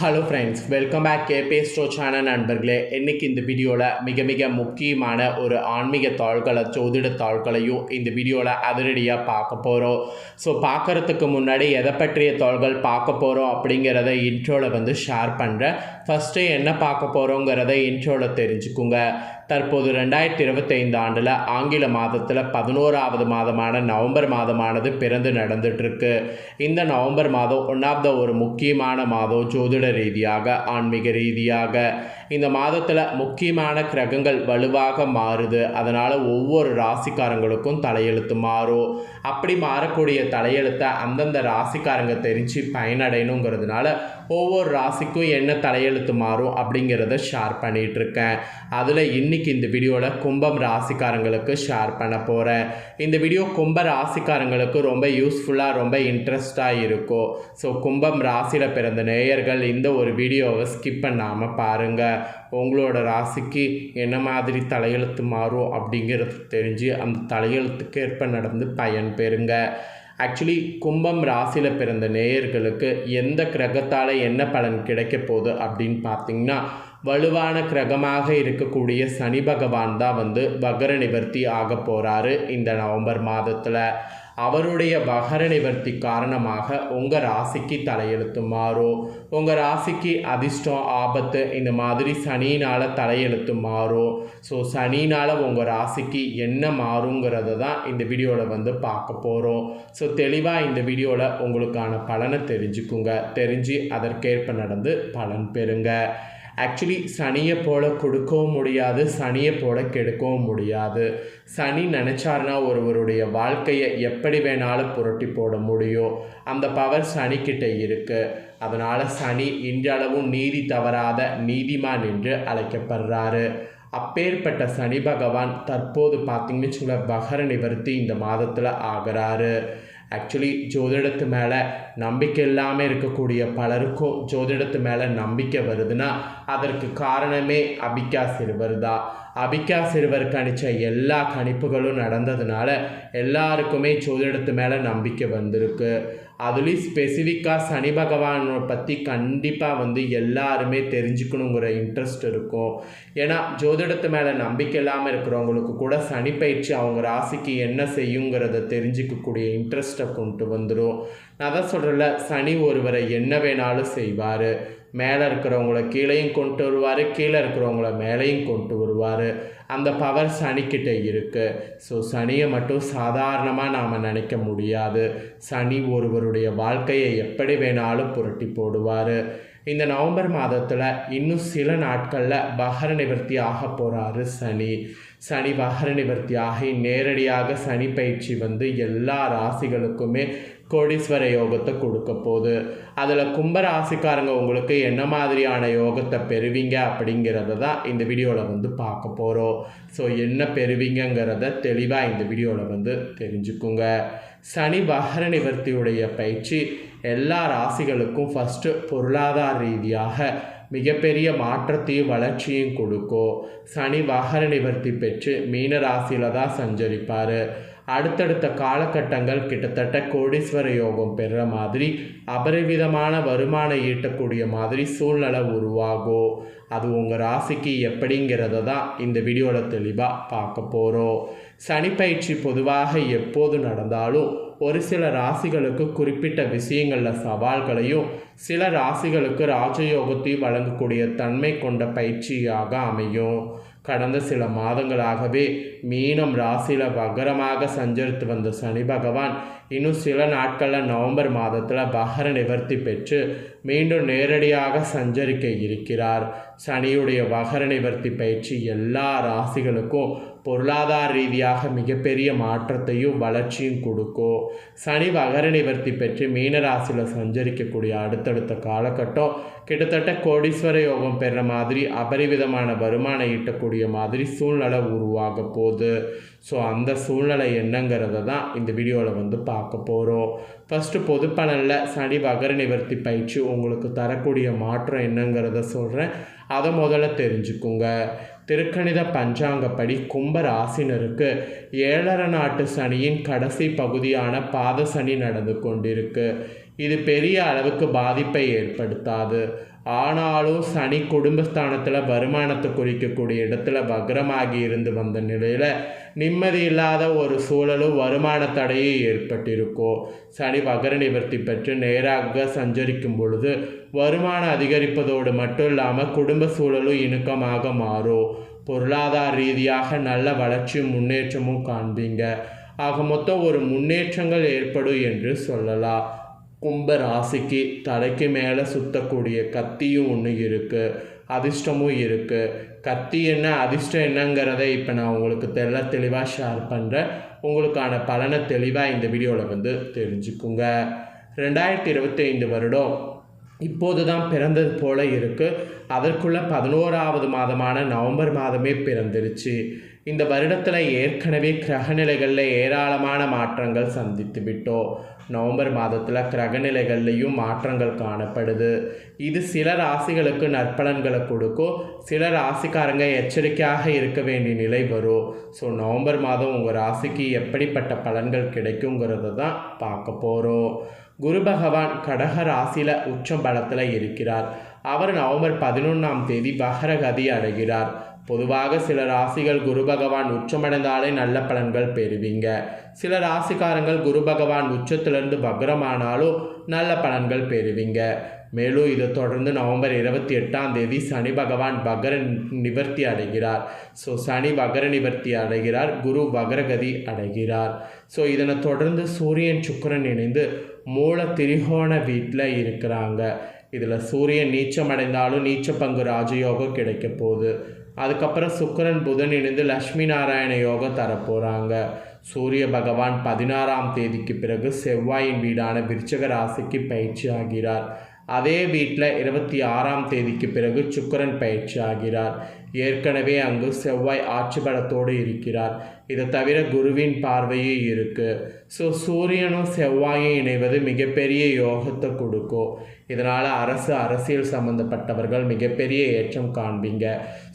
Hello friends welcome back கே ஸ்டோ channel நண்பர்களே. இன்றைக்கி இந்த வீடியோவில் மிக மிக முக்கியமான ஒரு ஆன்மீக தாள்களை ஜோதிட தாள்களையும் இந்த வீடியோவில் அதிரடியாக பார்க்க போகிறோம் ஸோ பார்க்குறதுக்கு முன்னாடி எதை பற்றிய தாள்கள் பார்க்க போகிறோம் அப்படிங்கிறத இன்ட்ரோவில் வந்து ஷேர் பண்ணுறேன் ஃபஸ்ட்டு என்ன பார்க்க போகிறோங்கிறத இன்ட்ரோவில் தெரிஞ்சுக்குங்க. தற்போது ரெண்டாயிரத்தி இருபத்தைந்து ஆண்டில் ஆங்கில மாதத்தில் பதினோராவது மாதமான நவம்பர் மாதமானது பிறந்து நடந்துட்டுருக்கு இந்த நவம்பர் மாதம் ஒன் ஆஃப் த ஒரு முக்கியமான மாதம் ஜோதிட ரீதியாக ஆன்மீக ரீதியாக இந்த மாதத்தில் முக்கியமான கிரகங்கள் வலுவாக மாறுது. அதனால் ஒவ்வொரு ராசிக்காரங்களுக்கும் தலையெழுத்து மாறும். அப்படி மாறக்கூடிய தலையெழுத்தை அந்தந்த ராசிக்காரங்க தெரிஞ்சு பயனடையணுங்கிறதுனால ஒவ்வொரு ராசிக்கும் என்ன தலையெழுத்து மாறும் அப்படிங்கிறத ஷேர் பண்ணிகிட்டு இருக்கேன் அதில் இன்னைக்கு இந்த வீடியோவில் கும்பம் ராசிக்காரங்களுக்கு ஷேர் பண்ண போகிறேன் இந்த வீடியோ கும்ப ராசிக்காரங்களுக்கு ரொம்ப யூஸ்ஃபுல்லாக ரொம்ப இன்ட்ரெஸ்டாக இருக்கும். ஸோ கும்பம் ராசியில் பிறந்த நேயர்கள் இந்த ஒரு வீடியோவை ஸ்கிப் பண்ணாமல் பாருங்கள் உங்களோட ராசிக்கு என்ன மாதிரி தலையெழுத்து மாறும் அப்படிங்கிறது தெரிஞ்சு அந்த தலையெழுத்துக்கு ஏற்ப நடந்து பயன் பெறுங்க. ஆக்சுவலி கும்பம் ராசியில் பிறந்த நேயர்களுக்கு எந்த கிரகத்தால் என்ன பலன் கிடைக்க போகுது அப்படின்னு பார்த்தீங்கன்னா வலுவான கிரகமாக இருக்கக்கூடிய சனி பகவான் தான் வந்து வகர நிவர்த்தி ஆக போகிறாரு இந்த நவம்பர் மாதத்தில். அவருடைய வகர நிவர்த்தி காரணமாக உங்கள் ராசிக்கு தலையெழுத்து மாறும். உங்கள் ராசிக்கு அதிர்ஷ்டம் ஆபத்து இந்த மாதிரி சனினால் தலையெழுத்து மாறும். ஸோ சனினால் உங்கள் ராசிக்கு என்ன மாறுங்கிறத தான் இந்த வீடியோவில் வந்து பார்க்க போகிறோம் ஸோ தெளிவாக இந்த வீடியோவில் உங்களுக்கான பலனை தெரிஞ்சுக்குங்க. தெரிஞ்சு அதற்கேற்ப நடந்து பலன் பெறுங்க. ஆக்சுவலி சனியை போல் கொடுக்கவும் முடியாது சனியை போல் கெடுக்கவும் முடியாது. சனி நினச்சார்னா ஒருவருடைய வாழ்க்கையை எப்படி வேணாலும் புரட்டி போட முடியும். அந்த பவர் சனிக்கிட்ட இருக்குது அதனால் சனி இன்றளவும் நீதி தவறாத நீதிமான் என்று அழைக்கப்படுறாரு. அப்பேற்பட்ட சனி பகவான் தற்போது பார்த்திங்கன்னு சொல்ல பகர நிவர்த்தி இந்த மாதத்தில் ஆகிறாரு. ஆக்சுவலி ஜோதிடத்து மேலே நம்பிக்கை இல்லாமல் இருக்கக்கூடிய பலருக்கும் ஜோதிடத்து மேலே நம்பிக்கை வருதுன்னா அதற்கு காரணமே அபிகா சிறுவர் தான். அபிகா சிறுவர் கணிச்ச எல்லா கணிப்புகளும் நடந்ததுனால எல்லாருக்குமே ஜோதிடத்து மேலே நம்பிக்கை வந்திருக்கு. அதுலேயும் ஸ்பெசிஃபிக்காக சனி பகவானை பற்றி கண்டிப்பாக வந்து எல்லாருமே தெரிஞ்சுக்கணுங்கிற இன்ட்ரெஸ்ட் இருக்கும். ஏன்னா ஜோதிடத்து மேலே நம்பிக்கை இல்லாமல் இருக்கிறவங்களுக்கு கூட சனி பயிற்சி அவங்க ராசிக்கு என்ன செய்யுங்கிறத தெரிஞ்சுக்கக்கூடிய இன்ட்ரெஸ்ட்டை கொண்டு வந்துடும் நான் தான் சொல்கிறேன்ல சனி ஒருவரை என்ன வேணாலும் செய்வார். மேலே இருக்கிறவங்கள கீழேயும் கொண்டு வருவார் கீழே இருக்கிறவங்கள மேலேயும் கொண்டு வருவார். அந்த பவர் சனிக்கிட்ட இருக்குது ஸோ சனியை மட்டும் சாதாரணமாக நாம் நினைக்க முடியாது. சனி ஒருவருடைய வாழ்க்கையை எப்படி வேணாலும் புரட்டி போடுவார். இந்த நவம்பர் மாதத்தில் இன்னும் சில நாட்களில் பகர நிவர்த்தி ஆக போகிறாரு சனி. சனி பகர நிவர்த்தி ஆகி நேரடியாக சனி பயிற்சி வந்து எல்லா ராசிகளுக்குமே கோடீஸ்வர யோகத்தை கொடுக்க போகுது. அதில் கும்ப ராசிக்காரங்க உங்களுக்கு என்ன மாதிரியான யோகத்தை பெறுவீங்க அப்படிங்கிறத தான் இந்த வீடியோவில் வந்து பார்க்க போகிறோம் ஸோ என்ன பெறுவீங்கங்கிறத தெளிவாக இந்த வீடியோவில் வந்து தெரிஞ்சுக்குங்க. சனி பகர நிவர்த்தியுடைய பயிற்சி எல்லா ராசிகளுக்கும் ஃபஸ்ட்டு பொருளாதார ரீதியாக மிகப்பெரிய மாற்றத்தையும் வளர்ச்சியும் கொடுக்கும். சனி வகர நிவர்த்தி பெற்று மீன ராசியில் தான் சஞ்சரிப்பார். அடுத்தடுத்த காலகட்டங்கள் கிட்டத்தட்ட கோடீஸ்வர யோகம் பெறுற மாதிரி அபரிவிதமான வருமானம் ஈட்டக்கூடிய மாதிரி சூழ்நிலை உருவாகும் அது உங்கள் ராசிக்கு எப்படிங்கிறத தான் இந்த வீடியோவில் தெளிவாக பார்க்க போகிறோம் சனிப்பயிற்சி பொதுவாக எப்போது நடந்தாலும் ஒரு சில ராசிகளுக்கு குறிப்பிட்ட விஷயங்களில் சவால்களையும் சில ராசிகளுக்கு ராஜயோகத்தையும் வழங்கக்கூடிய தன்மை கொண்ட பயிற்சியாக அமையும். கடந்த சில மாதங்களாகவே மீனம் ராசியில் பகரமாக சஞ்சரித்து வந்த சனி பகவான் இன்னும் சில நாட்களில் நவம்பர் மாதத்தில் பகர நிவர்த்தி பெற்று மீண்டும் நேரடியாக சஞ்சரிக்க இருக்கிறார். சனியுடைய பகர நிவர்த்தி பயிற்சி எல்லா ராசிகளுக்கும் பொருளாதார ரீதியாக மிகப்பெரிய மாற்றத்தையும் வளர்ச்சியும் கொடுக்கும் சனி வகர நிவர்த்தி பெற்று மீனராசியில் சஞ்சரிக்கக்கூடிய அடுத்தடுத்த காலகட்டம் கிட்டத்தட்ட கோடீஸ்வர யோகம் பெற மாதிரி அபரிவிதமான வருமானம் ஈட்டக்கூடிய மாதிரி சூழ்நிலை உருவாக போகுது. ஸோ அந்த சூழ்நிலை என்னங்கிறத தான் இந்த வீடியோவில் வந்து பார்க்க போகிறோம் ஃபஸ்ட்டு பொதுப்பலனில் சனி வகர நிவர்த்தி பயிற்சி உங்களுக்கு தரக்கூடிய மாற்றம் என்னங்கிறத சொல்கிறேன் அதை முதல்ல தெரிஞ்சுக்குங்க. திருக்கணித பஞ்சாங்கப்படி கும்ப ராசினருக்கு ஏழரை நாட்டு சனியின் கடைசி பகுதியான பாத சனி நடந்து கொண்டிருக்கு. இது பெரிய அளவுக்கு பாதிப்பை ஏற்படுத்தாது. ஆனாலும் சனி குடும்பஸ்தானத்தில் வருமானத்தை குறிக்கக்கூடிய இடத்துல வக்ரமாகி இருந்து வந்த நிலையில் நிம்மதி இல்லாத ஒரு சூழலும் வருமான தடையும் ஏற்பட்டிருக்கும். சனி வகர நிவர்த்தி பெற்று நேராக சஞ்சரிக்கும் பொழுது வருமானம் அதிகரிப்பதோடு மட்டும் இல்லாமல் குடும்ப சூழலும் இணுக்கமாக மாறும். பொருளாதார ரீதியாக நல்ல வளர்ச்சியும் முன்னேற்றமும் காண்பீங்க. ஆக மொத்தம் ஒரு முன்னேற்றங்கள் ஏற்படும் என்று சொல்லலாம். கும்ப ராசிக்கு தலைக்கு மேலே சுத்தக்கூடிய கத்தியும் ஒன்று இருக்குது அதிர்ஷ்டமும் இருக்குது கத்தி என்ன அதிர்ஷ்டம் என்னங்கிறத இப்போ நான் உங்களுக்கு தெல்ல தெளிவாக ஷேர் பண்ணுறேன் உங்களுக்கான பலனை தெளிவாக இந்த வீடியோவில் வந்து தெரிஞ்சுக்குங்க. ரெண்டாயிரத்தி இருபத்தி ஐந்து வருடம் இப்போது தான் பிறந்தது போல இருக்குது அதற்குள்ள பதினோராவது மாதமான நவம்பர் மாதமே பிறந்துருச்சு. இந்த வருடத்தில் ஏற்கனவே கிரகநிலைகளில் ஏராளமான மாற்றங்கள் சந்தித்து விட்டோம். நவம்பர் மாதத்தில் கிரகநிலைகள்லையும் மாற்றங்கள் காணப்படுது. இது சில ராசிகளுக்கு நற்பலன்களை கொடுக்கும். சில ராசிக்காரங்க எச்சரிக்கையாக இருக்க வேண்டிய நிலை வரும். ஸோ நவம்பர் மாதம் உங்கள் ராசிக்கு எப்படிப்பட்ட பலன்கள் கிடைக்குங்கிறத தான் பார்க்க போகிறோம் குரு பகவான் கடக ராசியில் உச்சம் பலத்தில் இருக்கிறார். அவர் நவம்பர் பதினொன்றாம் தேதி பகரகதி அடைகிறார். பொதுவாக சில ராசிகள் குரு பகவான் உச்சமடைந்தாலே நல்ல பலன்கள் பெறுவீங்க. சில ராசிக்காரங்கள் குரு பகவான் உச்சத்திலிருந்து பக்ரமானாலும் நல்ல பலன்கள் பெறுவீங்க. மேலும் இதை தொடர்ந்து நவம்பர் இருபத்தி எட்டாம் தேதி சனி பகவான் பக்ர நிவர்த்தி அடைகிறார். ஸோ சனி பக்ர நிவர்த்தி அடைகிறார் குரு பகரகதி அடைகிறார். ஸோ இதனை தொடர்ந்து சூரியன் சுக்கரன் இணைந்து மூல திரிகோண வீட்டில் இருக்கிறாங்க. இதில் சூரியன் நீச்சம் அடைந்தாலும் நீச்ச பங்கு ராஜயோகம் கிடைக்க போகுது. அதுக்கப்புறம் சுக்கரன் புதன் இணைந்து லக்ஷ்மி நாராயண யோகம் தரப்போகிறாங்க சூரிய பகவான் பதினாறாம் தேதிக்கு பிறகு செவ்வாயின் வீடான விருச்சக ராசிக்கு பயிற்சி ஆகிறார். அதே வீட்டில் இருபத்தி ஆறாம் தேதிக்கு பிறகு சுக்கரன் பயிற்சி ஆகிறார். ஏற்கனவே அங்கு செவ்வாய் ஆட்சி பலத்தோடு இருக்கிறார். இதை தவிர குருவின் பார்வையும் இருக்குது ஸோ சூரியனும் செவ்வாயும் இணைவது மிகப்பெரிய யோகத்தை கொடுக்கும். இதனால் அரசு அரசியல் சம்மந்தப்பட்டவர்கள் மிகப்பெரிய ஏற்றம் காண்பீங்க.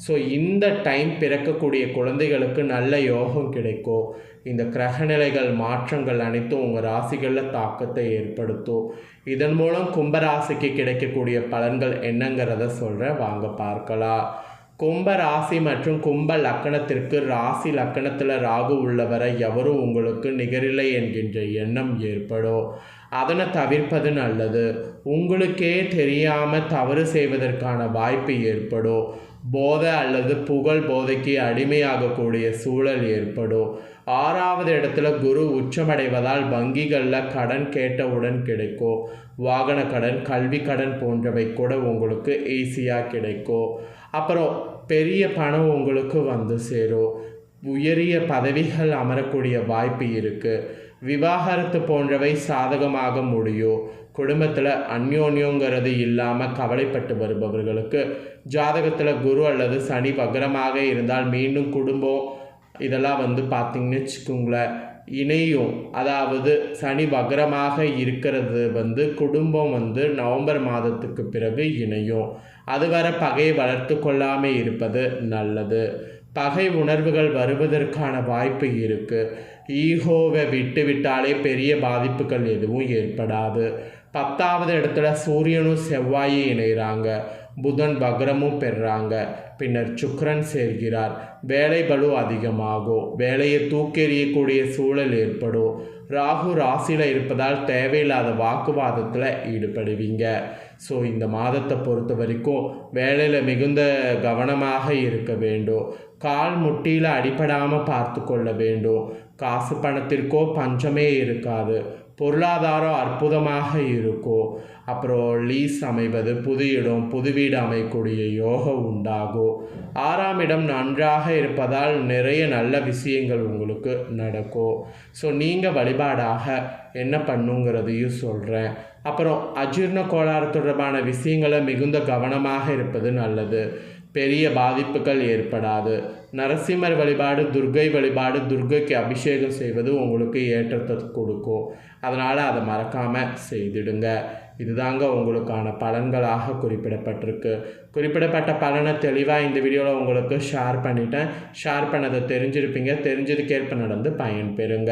ஸோ இந்த டைம் பிறக்கக்கூடிய குழந்தைகளுக்கு நல்ல யோகம் கிடைக்கும். இந்த கிரகநிலைகள் மாற்றங்கள் அனைத்தும் உங்கள் ராசிகளில் தாக்கத்தை ஏற்படுத்தும். இதன் மூலம் கும்பராசிக்கு கிடைக்கக்கூடிய பலன்கள் என்னங்கிறத சொல்கிறேன் வாங்க பார்க்கலாம். கும்ப ராசி மற்றும் கும்ப லக்கணத்திற்கு ராசி லக்கணத்தில் ராகு உள்ளவரை எவரும் உங்களுக்கு நிகரில்லை என்கின்ற எண்ணம் ஏற்படும். அதனை தவிர்ப்பது நல்லது. உங்களுக்கே தெரியாமல் தவறு செய்வதற்கான வாய்ப்பு ஏற்படும். போதை அல்லது புகழ் போதைக்கு அடிமையாகக்கூடிய சூழல் ஏற்படும். ஆறாவது இடத்துல குரு உச்சமடைவதால் வங்கிகளில் கடன் கேட்டவுடன் கிடைக்கும். வாகன கடன் கல்வி கடன் போன்றவை கூட உங்களுக்கு ஈஸியாக கிடைக்கும். அப்புறம் பெரிய பணம் உங்களுக்கு வந்து சேரும். உயரிய பதவிகள் அமரக்கூடிய வாய்ப்பு இருக்குது விவாகரத்து போன்றவை சாதகமாக முடியும். குடும்பத்தில் அந்யோன்யோங்கிறது இல்லாமல் கவலைப்பட்டு வருபவர்களுக்கு ஜாதகத்தில் குரு அல்லது சனி வக்ரமாக இருந்தால் மீண்டும் குடும்பம் இதெல்லாம் வந்து பார்த்திங்கன்னு வச்சுக்கோங்களேன். இணையும். அதாவது சனி வக்ரமாக இருக்கிறது வந்து குடும்பம் வந்து நவம்பர் மாதத்துக்கு பிறகு இணையும். அதுவரை பகையை வளர்த்து கொள்ளாமல் இருப்பது நல்லது. பகை உணர்வுகள் வருவதற்கான வாய்ப்பு இருக்குது ஈகோவை விட்டு விட்டாலே பெரிய பாதிப்புகள் எதுவும் ஏற்படாது. பத்தாவது இடத்துல சூரியனும் செவ்வாயும் இணைகிறாங்க. புதன் வக்ரமும் பெறாங்க. பின்னர் சுக்கரன் சேர்கிறார். வேலை பலு அதிகமாகும். வேலையை தூக்கெறியக்கூடிய சூழல் ஏற்படும். ராகு ராசியில் இருப்பதால் தேவையில்லாத வாக்குவாதத்தில் ஈடுபடுவீங்க. ஸோ இந்த மாதத்தை பொறுத்த வரைக்கும் வேலையில் மிகுந்த கவனமாக இருக்க வேண்டும். கால் முட்டியில் அடிபடாமல் பார்த்து கொள்ள வேண்டும். காசு பணத்திற்கோ பஞ்சமே இருக்காது. பொருளாதாரம் அற்புதமாக இருக்கும். அப்புறம் லீஸ் அமைவது புது இடம் புது வீடு அமையக்கூடிய யோகம் உண்டாகும் ஆறாம் இடம் நன்றாக இருப்பதால் நிறைய நல்ல விஷயங்கள் உங்களுக்கு நடக்கும் ஸோ நீங்கள் வழிபாடாக என்ன பண்ணுங்கிறதையும் சொல்கிறேன் அப்புறம் அஜீர்ண கோளாறு தொடர்பான விஷயங்களை மிகுந்த கவனமாக இருப்பது நல்லது. பெரிய பாதிப்புகள் ஏற்படாது. நரசிம்மர் வழிபாடு துர்கை வழிபாடு துர்கைக்கு அபிஷேகம் செய்வது உங்களுக்கு ஏற்றத்தை கொடுக்கும். அதனால் அதை மறக்காமல் செய்திடுங்க. இதுதாங்க உங்களுக்கான பலன்களாக குறிப்பிடப்பட்டிருக்கு. குறிப்பிடப்பட்ட பலனை தெளிவாக இந்த வீடியோவில் உங்களுக்கு ஷேர் பண்ணிட்டேன். ஷேர் பண்ணதை தெரிஞ்சிருப்பீங்க. தெரிஞ்சதுக்கேற்ப நடந்து பயன்பெறுங்க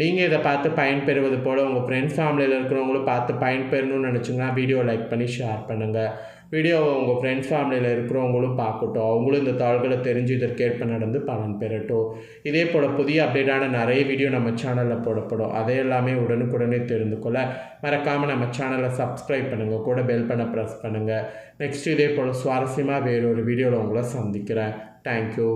நீங்கள் இதை பார்த்து பயன்பெறுவது போல் உங்கள் ஃப்ரெண்ட்ஸ் ஃபேமிலியில் இருக்கிறவங்களும் பார்த்து பயன்பெறணும்னு நினச்சிங்கன்னா வீடியோ லைக் பண்ணி ஷேர் பண்ணுங்கள் வீடியோவை உங்கள் ஃப்ரெண்ட்ஸ் ஃபேமிலியில் இருக்கிறவங்களும் பார்க்கட்டும். அவங்களும் இந்த தாள்களை தெரிஞ்சு இதற்கேற்ப நடந்து பலன் பெறட்டும். இதே போல் புதிய அப்டேட்டான நிறைய வீடியோ நம்ம சேனலில் போடப்படும். அதை எல்லாமே உடனுக்குடனே தெரிந்து கொள்ள மறக்காமல் நம்ம சேனலை சப்ஸ்கிரைப் பண்ணுங்கள் கூட பெல் பண்ண ப்ரெஸ் பண்ணுங்கள் நெக்ஸ்ட் இதே போல் சுவாரஸ்யமாக வேறொரு வீடியோவில் உங்களை சந்திக்கிறேன். தேங்க்யூ